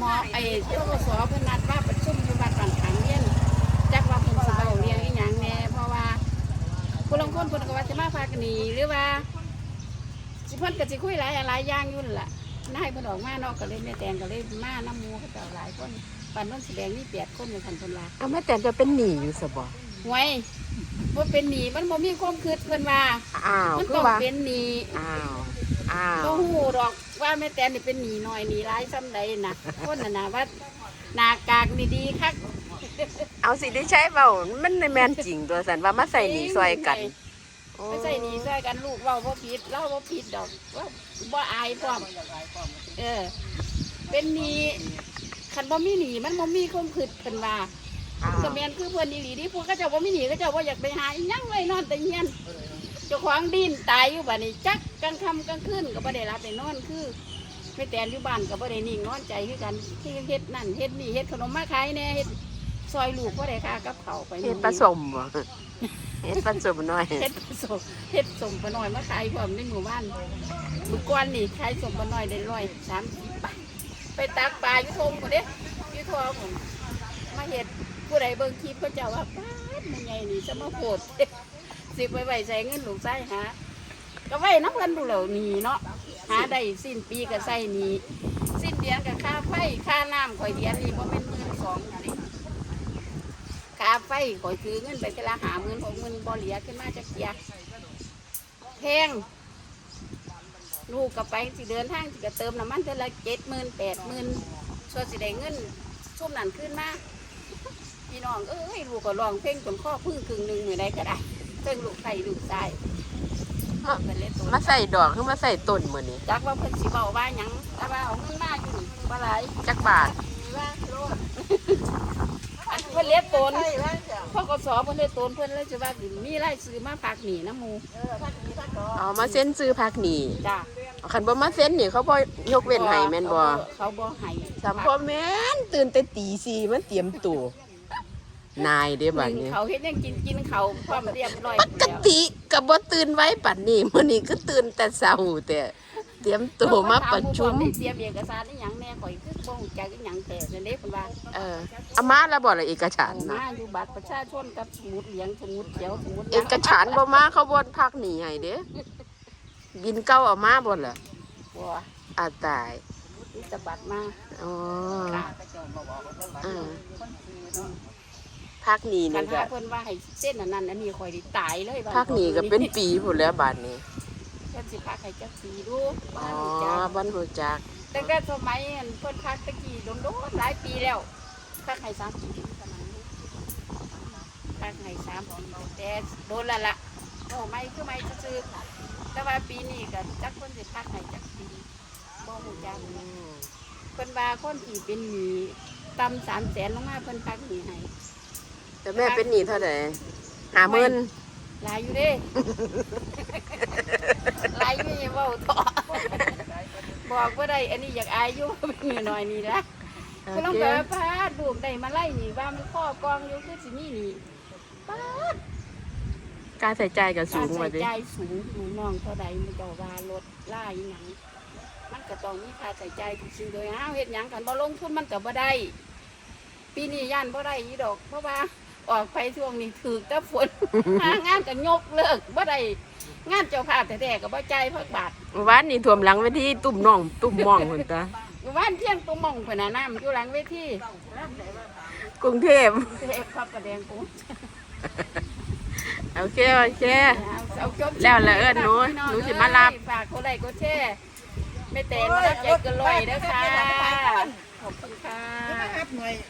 หมอไอ้ทกศเพิ่นนัดว่าประชุมอยู่บ้านบางขังเรียนจักว่าเพิ่นสิเว้าเรียงอีหยังแหน่เพราะว่าผู้ลางคนเพิ่นก็ว่าสิมาพากันหนีหรือว่าสิเพิ่นก็สิคุยหลายหลายอย่างอยู่นั่นล่ะนายเพิ่นออกมาเนาะก็เลยแม่แตงก็เลยมาน้ำหมูเขาเจ้าหลายคนปานโน้นแสดงนี่8คนเหมือนกันเพิ่นว่าเอาแม่แต่จะเป็นหนีอยู่สบอหวยบ่เป็นหนีมันบ่มีความคิดเพิ่นว่าอ้าวมันคือต้องว่าเป็นหนีอ้าว อ้าวบ่ฮู้ดอกว่าแม่แตนนี่เป็นหนีน้อยหนีร้ายซ้ำใดน่ะคนน่ะนะว่าหน้ากากนี่ดีคักเอาสิได้ใช้เบามันในแมนจริงตัวสันว่ามาใส่หนีซอยกันไม่ใช่หนีใส่กันลูกเว้าบ่ผิดเล่าบ่ผิดดอกว่าบ่อายพร้อมเออ เป็นหนีคันบ่มีหนีมันบ่มีความคิดเพิ่นว่าอ้าวก็แม่นคือเพิ่นอีหลีที่พวกเขาเจ้าบ่มีหนีเขาเจ้าบ่อยากไปหาอีหยังเลยนอนแต่เฮียนเจ้าของดินตายอยู่บัดนี้จักกลางค่ำกลางคืนก็บ่ได้รับได้นอนคือไม่แต่นอยู่บ้านก็บ่ได้นิ่งนอนใจคือกันที่เฮ็ดนั่นเฮ็ดนี่เฮ็ดขนมมาขายแหน่เฮ็ดซอยลูกบ่ได้ค่ากับเขาวไปเฮ็ดผสมบ่เฮ็ดผสมหน่อยเฮ็ดผสมเฮ็ดสมปะน้อยมาขายพร้อมในหมู่บ้านมื้อก่อนนี่ขายสมปะน้อยได้ร้อยสามสิบบาทไปตักปลาอยู่ทงพุ่นเด้อยู่ทอพุ่นมาเฮ็ดผู้ใดเบิ่งคลิปเขาเจ้าว่าป้าดมันใหญ่นี่จะมาโพด สิไปไว้ใส่เงินลูกใส่หาก็ไว้น้ำกันดูแล้วนี่เนาะหาได้สิ้นปีก็ใส่นี่สิ้นเดือนก็ค่าไฟค่าน้ำข่อยเดือนนี่บ่แม่นหมื่นสองนี่ค่าไฟข่อยถือเงินไปแต่ละหาหมื่นหกหมื่นบ่เหลียขึ้นมาจากเกียแพงลูกก็ไปสิเดินทางสิก็เติมน้ำมันเท่าละเจ็ดหมื่นแปดหมื่นส่วนสิได้เงินช่วงนั้นขึ้นมาพี่น้องเอ้ยลูกก็ร้องเพลงจนข้อพึ่งครึ่งหนึ่งมือใดก็ได้ เพิ่งลูกไข่ลูกชายมาเป็นเล่นตัวมาใส่ดอกคือมาใส่ต้นมื้อนี้จักว่าเพิ่นสิเบาว่าหยังแต่ว่าเอาเงินมาอยู่นี่ว่าหลายจักบาทว่าโลดอันเพิ่นเลี้ยงตนพ่อกสอเพิ่นเลี้ยงตนเพิ่นเลยจะว่าสิมีรายซื้อมาฝากหนีน้ำหมูเอามาเซ็นซื้อพักหนีจ้าคันบ่มาเซ็นนี่เขาบ่ยกเว้นให้แม่นบ่เขาบ่ให้สามพ่อแม่นตื่นแต่ตีสี่มันเตรียมตัว นายเด้บัดนี้เขาเฮ็ดหยังกินกินเขาพร้อมเรียบร้อยปกติก็บ่ตื่นไว้ปัดนี้มื้อนี้ก็ตื่นแต่เช้าแต่เตรียมตัวมาประชุมได้เตรียมเอกสารอีหยังแน่ข่อยคือบ่ฮู้จักอีหยังแต่นั่นเด้เพิ่นว่าเออเอามาแล้วบ่ล่ะเอกสารเอานะมาอยู่บัตรประชาชนกับสมุดเหลืองสมุดเขียวสมุดเอกสารบ่มาเขาบ่พักหนีให้เด้บินเก่าเอามาบ่ล่ะบ่อาตายมีแต่บัตรมาอ๋อ พักหนีกันี่นก็หาเพิ่นว่าให้เส้นอันนั้นอันนี้ข่อยได้ตายเลยบ้าพักหนีก็เป็นปีพุ่นแล้วบัดนี้เพิ่นสิพักให้จักปีดูอ๋บ้าอนจ้า บ้านหูจักแต่ก็สมัยอันเพิ่นพักตะกี้โดนๆหลายปีแล้วพักให้สามปีสมัยนี้พักให้สามปีแต่โดนและละโอ้ไม่คือไม่ซื่อๆแต่ว่าปีนี้ก็จักเพิ่นสิพักให้จักปีบ่ฮู้จักอืมเพิ่นว่าคนที่เป็นหนี้ต่ำสามแสนลงมาเพิ่นพักหนี้ให้ แต่แม่เป็นหนี้เท่าไหร่ห้าหมื่นหลายอยู่เด้ หลายอยู่อย่าเว้าต่อบอกว่าได้ อันนี้อยากอายอยู่เป็นหน่อยนี่ละโอก็ต้องเคแบบว่าพาดูกได้มาไล่นี่ว่ามันข้อกองอยู่คือสิมีนี่ป้าดการใส่ใจายก็สูการงใส่มาดิใจสูงหนูน้องเท่าใดมันจะว่ารถล่าอีหยังมันก็ต้องมีค่าใส่ใจทุกสิ่งโดยห้าวเฮ็ดหยังกันบ่ลงทุนมันก็บ่ได้ ปีนี้ย่านบ่ได้อีดอก เพราะว่า ออกไปช่วงนี้ถือแต่ฝน หางานก็ยกเลิกบ่ได้งานเจ้าภาพแท้ๆก็บ่จ่ายพักบาทวานนี่ท่วมหลังไว้ที่ตุ่มน่อง ตุ่มม่องพุ่นตาว่านเที่ยงตุ้มมองพนน่ะน้ำอยู่หลังเวทีกรุงเทพเทพพระประแดงกูโอเคโอเค เอาจบแล้วแล้วเอิ้นหนูหนูสิมารับ ฝากคนใดก็แช่ไม่เต้นมารับใจเกันลอยเด้อค่ะขอบคุณค่ะครับหน่วย